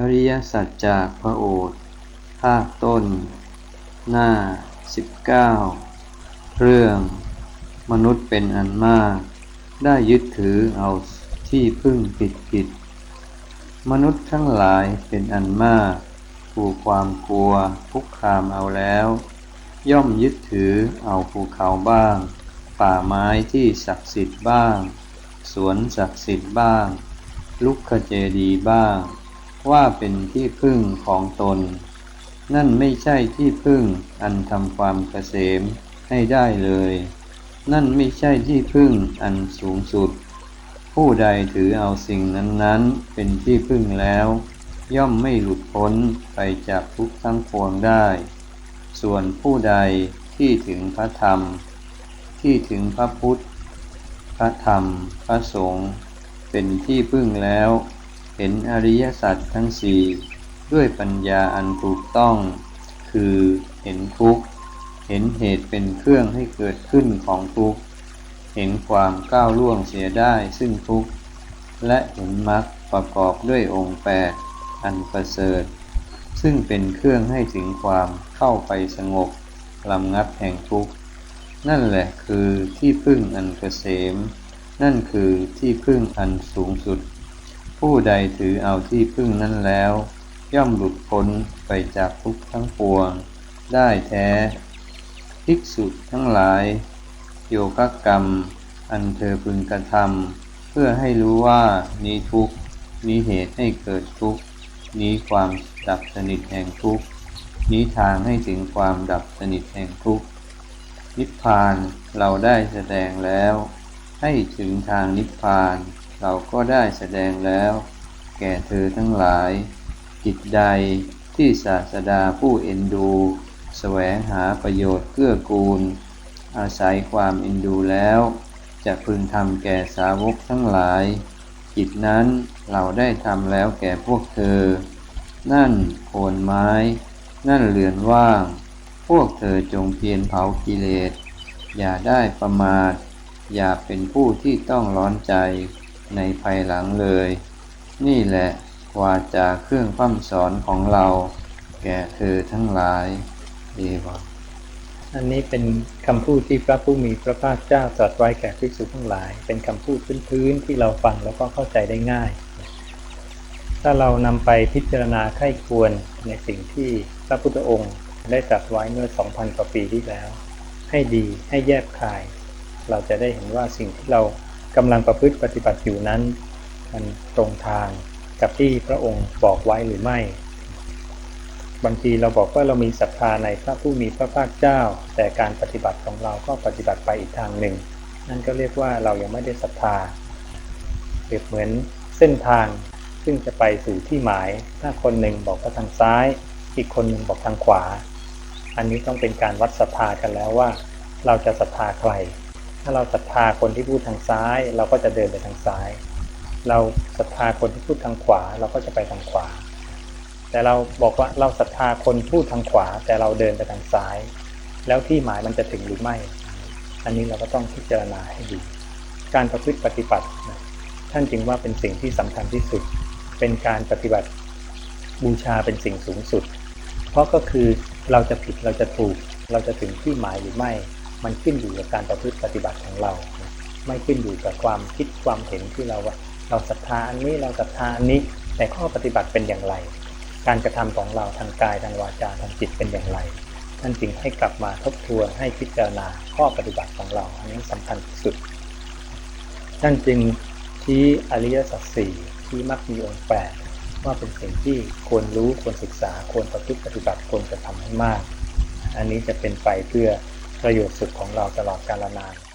อริยสัจจากพระโอษฐ์ภาคต้น หน้า 19 เรื่องมนุษย์เป็นอันมาก ได้ยึดถือเอาที่พึ่งผิดผิด มนุษย์ทั้งหลายเป็นอันมากผูกความกลัวคุกคามเอาแล้ว ย่อมยึดถือเอาภูเขาบ้าง ป่าไม้ที่ศักดิ์สิทธิ์บ้าง สวนศักดิ์สิทธิ์บ้าง ลุกขเจดีบ้าง ว่าเป็นที่พึ่งของตน นั่นไม่ใช่ที่พึ่งอันทำความเกษมให้ได้เลย นั่นไม่ใช่ที่พึ่งอันสูงสุด ผู้ใดถือเอาสิ่งนั้นๆ เป็นที่พึ่งแล้ว ย่อมไม่หลุดพ้นไปจากทุกข์ทั้งปวงได้ ส่วนผู้ใดที่ถึงพระธรรม ที่ถึงพระพุทธ พระธรรม พระสงฆ์เป็นที่พึ่งแล้ว เห็นอริยสัจทั้งสี่ด้วยปัญญาอันถูกต้อง คือเห็นทุกข์ เห็นเหตุเป็นเครื่องให้เกิดขึ้นของทุกข์ เห็นความก้าวล่วงเสียได้ซึ่งทุกข์ และเห็นมรรคประกอบด้วยองค์แปดอันประเสริฐ ซึ่งเป็นเครื่องให้ถึงความเข้าไปสงบลำงับแห่งทุกข์ นั่นแหละคือที่พึ่งอันเกษม นั่นคือที่พึ่งอันสูงสุด ผู้ใดถือเอาที่พึ่งนั้นแล้ว ย่อมหลุดพ้นไปจากทุกข์ทั้งปวง ได้แท้ ภิกษุทั้งหลาย โยกกรรม อันเธอพึงกระทำเพื่อให้รู้ว่านี้ทุกข์นี้เหตุให้เกิดทุกข์นี้ความดับสนิทแห่งทุกข์นี้ทางให้ถึงความดับสนิทแห่งทุกข์นิพพานเราได้แสดงแล้ว ให้ถึงทางนิพพาน เราก็ได้แสดงแล้ว แก่เธอทั้งหลายกิจใดที่ศาสดาผู้เอ็นดูแสวงหาประโยชน์เกื้อกูล อาศัยความเอ็นดูแล้ว จะพึงทำแก่สาวกทั้งหลายกิจนั้นเราได้ทำแล้วแก่พวกเธอ นั่นโคนไม้ นั่นเรือนว่าง พวกเธอจงเพียรเผากิเลส อย่าได้ประมาท อย่าเป็นผู้ที่ต้องร้อนใจ ในภายหลังเลย นี่แหละวาจาเครื่องพั่มสอนของเรา แก่เธอทั้งหลายเอวะอันนี้เป็นคำพูดที่พระผู้มีพระภาคเจ้าตรัสไว้แก่ภิกษุทั้งหลาย เป็นคำพูดพื้นๆที่เราฟังแล้วก็เข้าใจได้ง่าย ถ้าเรานำไปพิจารณาไข้ควรในสิ่งที่พระพุทธองค์ได้ตรัสไว้เมื่อ 2,000 กว่าปีที่แล้ว ให้ดีให้แยบคาย เราจะได้เห็นว่าสิ่งที่เรา กำลังประพฤติปฏิบัติอยู่นั้น มันตรงทางกับที่พระองค์บอกไว้หรือไม่ บางทีเราบอกว่าเรามีศรัทธาในพระผู้มีพระภาคเจ้า แต่การปฏิบัติของเราก็ปฏิบัติไปอีกทางหนึ่ง นั่นก็เรียกว่าเรายังไม่ได้ศรัทธาเปรียบเหมือนเส้นทางซึ่งจะไปสู่ที่หมาย ถ้าคนหนึ่งบอกว่าทางซ้าย อีกคนหนึ่งบอกทางขวา อันนี้ต้องเป็นการวัดศรัทธากันแล้วว่า เราจะศรัทธาใคร ถ้าเราศรัทธาคนที่พูดทางซ้าย เราก็จะเดินไปทางซ้าย เราศรัทธาคนที่พูดทางขวา เราก็จะไปทางขวา แต่เราบอกว่าเราศรัทธาคนพูดทางขวา แต่เราเดินไปทางซ้าย แล้วที่หมายมันจะถึงหรือไม่ อันนี้เราก็ต้องพิจารณาให้ดีการประพฤติปฏิบัติท่านจึงว่าเป็นสิ่งที่สำคัญที่สุด เป็นการปฏิบัติบูชาเป็นสิ่งสูงสุด เพราะก็คือเราจะผิดเราจะถูก เราจะถึงที่หมายหรือไม่ มันขึ้นอยู่กับการประพฤติปฏิบัติของเรา ไม่ขึ้นอยู่กับความคิดความเห็นที่เราว่า เราศรัทธาอันนี้เราศรัทธาอันนี้ แต่ข้อปฏิบัติเป็นอย่างไร การกระทำของเราทางกายทางวาจาทางจิตเป็นอย่างไรท่านจึงให้กลับมาทบทวนให้พิจารณาข้อปฏิบัติของเรา อันนี้สำคัญที่สุดท่านจึงชี้อริยสัจสี่ที่มักมีองค์แปดว่าเป็นสิ่งที่ควรรู้ควรศึกษาควรประพฤติปฏิบัติควรจะทำให้มาก อันนี้จะเป็นไปเพื่อ ประโยชน์สุดของเราตลอดกาลนาน